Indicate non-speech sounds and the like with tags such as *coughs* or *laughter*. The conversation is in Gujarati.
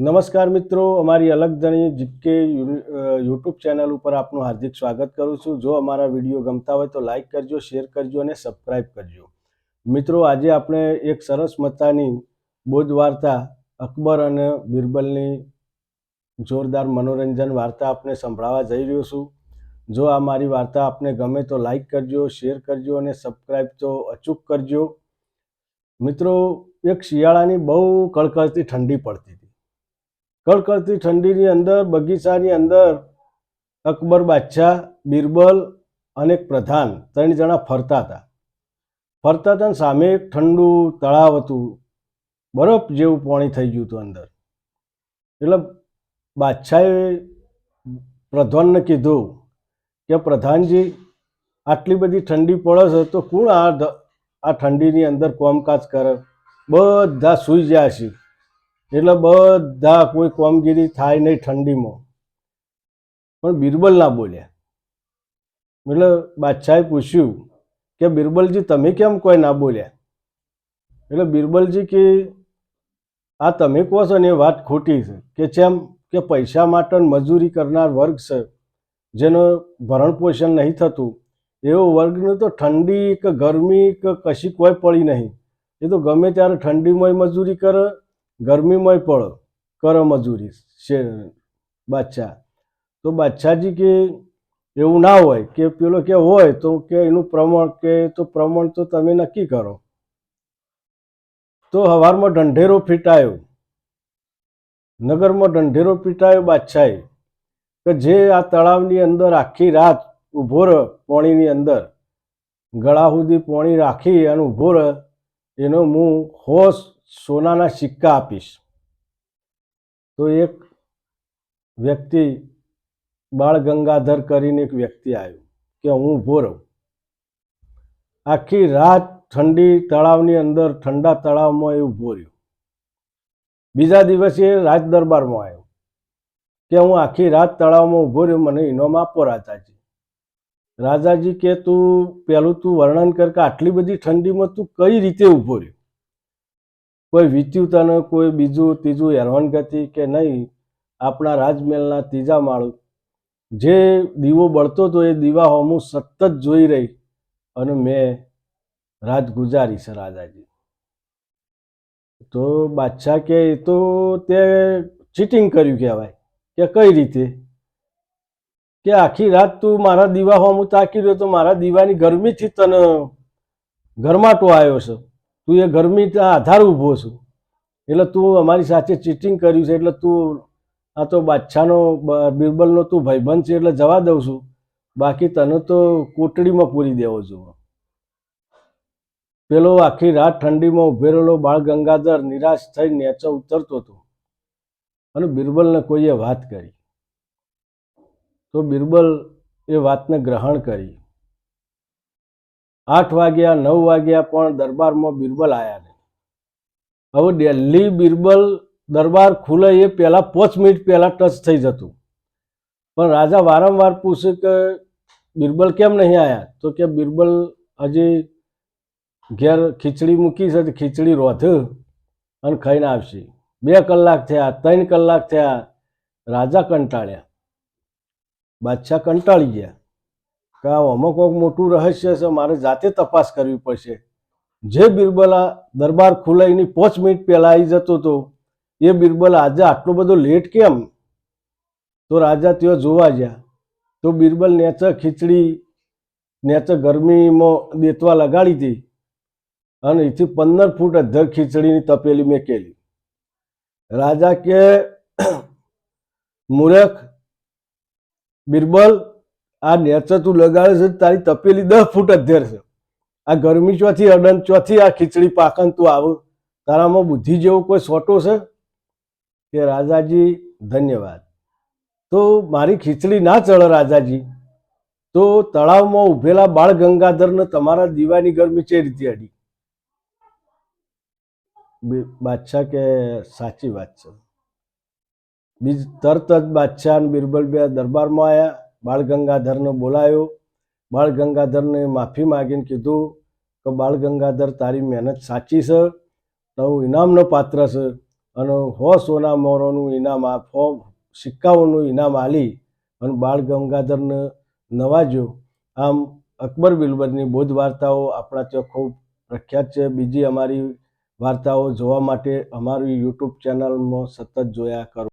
નમસ્કાર મિત્રો, અમારી અલગ જણી જીકે યુટ્યુબ ચેનલ ઉપર આપનું હાર્દિક સ્વાગત કરું છું. જો અમારા વીડિયો ગમતા હોય તો લાઈક કરજો, શેર કરજો અને સબસ્ક્રાઈબ કરજો. મિત્રો, આજે આપણે એક સરસ મતાની બોધ વાર્તા અકબર અને બિરબલની જોરદાર મનોરંજન વાર્તા આપને સંભળાવા જઈ રહ્યો છું. જો આ મારી વાર્તા આપને ગમે તો લાઈક કરજો, શેર કરજો અને સબસ્ક્રાઈબ તો અચૂક કરજો. મિત્રો, એક શિયાળાની બહુ કડકડતી ઠંડી પડતી. કડકડતી ઠંડીની અંદર, બગીચાની અંદર અકબર બાદશાહ, બિરબલ અને એક પ્રધાન ત્રણ જણા ફરતા હતા. ફરતા હતા સામે એક ઠંડુ તળાવ હતું, બરફ જેવું પાણી થઈ ગયું હતું અંદર. એટલે બાદશાહે પ્રધાનને કીધું કે, પ્રધાનજી, આટલી બધી ઠંડી પડે છે તો કોણ આ આ ઠંડીની અંદર કોમકાજ કરે? બધા સૂઈ ગયા છે. એટલે બધા કોઈ કામગીરી થાય નહીં ઠંડીમાં. પણ બિરબલ ના બોલ્યા. એટલે બાદશાહે પૂછ્યું કે બિરબલજી, તમે કેમ કોઈ ના બોલ્યા? એટલે બિરબલજી કે, આ તમે કહો છો ને, એ વાત ખોટી છે. કે જેમ કે પૈસા માટે મજૂરી કરનાર વર્ગ છે, જેનો ભરણ પોષણ નહીં થતું, એવો વર્ગને તો ઠંડી કે ગરમી કે કશી કોઈ પડી નહીં. એ તો ગમે ત્યારે ઠંડીમાંય મજૂરી કરે ગરમીમાંય પણ કરે મજૂરી છે બાદશાહ. તો બાદશાહજી કે એવું ના હોય, કે પેલો કે હોય, તો કે એનું પ્રમાણ, કે તો પ્રમાણ તો તમે નક્કી કરો. તો હવારમાં ઢંઢેરો ફીટાયો. નગરમાં ઢંઢેરો પીટાયો બાદશાહે. કે જે આ તળાવની અંદર આખી રાત ઊભો રહ પાણીની અંદર, ગળા સુધી પાણી રાખી અને ઊભો રહે એનો હું હોશ સોનાના સિક્કા આપીશ. તો એક વ્યક્તિ બાળ ગંગાધર કરીને એક વ્યક્તિ આવ્યો કે હું ઊભો રહું. આખી રાત ઠંડી તળાવની અંદર, ઠંડા તળાવમાં એ ઊભો રહ્યો. બીજા દિવસે રાજ દરબારમાં આવ્યો કે હું આખી રાત તળાવમાં ઊભો રહ્યો, મને ઇનામ આપો રાજાજી. રાજાજી કે તું પહેલું તું વર્ણન કર કે આટલી બધી ઠંડીમાં તું કઈ રીતે ઊભો રહ્યો? કોઈ વીત્યું તને કોઈ બીજું, ત્રીજું હેરાનગતિ કે નહીં, આપણા રાજમહેલના ત્રીજા માળ જે દીવો બળતો હતો એ દીવા હું સતત જોઈ રહી અને મેં રાત ગુજારી છે રાજાજી. તો બાદશાહ કે એ તો તે ચીટિંગ કર્યું કહેવાય કે કઈ રીતે? કે આખી રાત તું મારા દીવા હોમું તાકી રહ્યો તો મારા દીવાની ગરમીથી તને ગરમાટો આવ્યો છે. તું એ ગરમી આધાર ઊભો છું. એટલે તું અમારી સાથે ચીટિંગ કર્યું છે, એટલે તું આ તો બાદશાહનો બિરબલનો તું ભાઈબંધ છે, એટલે જવા દઉં છું. બાકી તને તો કોટડીમાં પૂરી દેવો છું. પેલો આખી રાત ઠંડીમાં ઉભેરેલો બાળ ગંગાધર નિરાશ થઈ નેચો ઉતરતો હતો. અને બિરબલને કોઈએ વાત કરી. તો બિરબલ એ વાતને ગ્રહણ કરી. આઠ વાગ્યા, નવ વાગ્યા પણ દરબારમાં બિરબલ આવ્યા નહીં. હવે દિલ્હી બિરબલ દરબાર ખુલે એ પહેલાં પાંચ મિનિટ પહેલાં ટચ થઈ જતું. પણ રાજા વારંવાર પૂછે કે, બિરબલ કેમ નહીં આવ્યા તો કે, બિરબલ હજી ઘેર ખીચડી મૂકી છે ખીચડી રોધ અને ખાઈને આવશે. બે કલાક થયા, ત્રણ કલાક થયા, રાજા કંટાળ્યા. બાદશાહ કંટાળી ગયા. કે આ આમાં કોઈક મોટું રહસ્ય છે, મારે જાતે તપાસ કરવી પડશે. જે બિરબલા દરબાર ખુલાઈની પાંચ મિનિટ પહેલાં આવી જતો હતો એ બિરબલ આજે આટલો બધો લેટ કેમ? તો રાજા ત્યાં જોવા ગયા. તો બિરબલ નેચ ખીચડી નેચ ગરમીમાં દેતવા લગાડી હતી. અને એથી પંદર ફૂટ અધર ખીચડીની તપેલી મેકેલી. રાજા કે, *coughs* મૂરખ, બિરબલ આ નેચર તું લગાડે છે, તારી તપેલી દસ ફૂટ અધ્યર છે. આ ગરમી ચોથી, અડન ચોથી, આ ખીચડી પાકન તું આવું. તારામાં બુદ્ધિ જેવો કોઈ સોટો છે? કે રાજાજી, ધન્યવાદ. તો મારી ખીચડી ના ચડે રાજાજી. તો તળાવમાં ઉભેલા બાળ ગંગાધરને તમારા દીવાની ગરમી ચે રીતે અડી? બાદશાહ કે સાચી વાત છે. બીજ તરત જ બાદશાહ અને બિરબલ બે દરબારમાં આવ્યા બાળ ગંગાધરને બોલાયો. બાળ ગંગાધરને માફી માગીને કીધું કે બાળ ગંગાધર તારી મહેનત સાચી છે. તો ઇનામનો પાત્ર છે. અને હો સોના મોરોનું ઇનામ આ હો સિક્કાઓનું ઇનામ આલી. અને બાળ ગંગાધરને નવાજ્યો. આમ અકબર બિરબલની બૌદ્ધ વાર્તાઓ આપણા ત્યાં ખૂબ પ્રખ્યાત છે. બીજી અમારી વાર્તાઓ જોવા માટે અમારી યુટ્યુબ ચેનલમાં સતત જોયા કરો.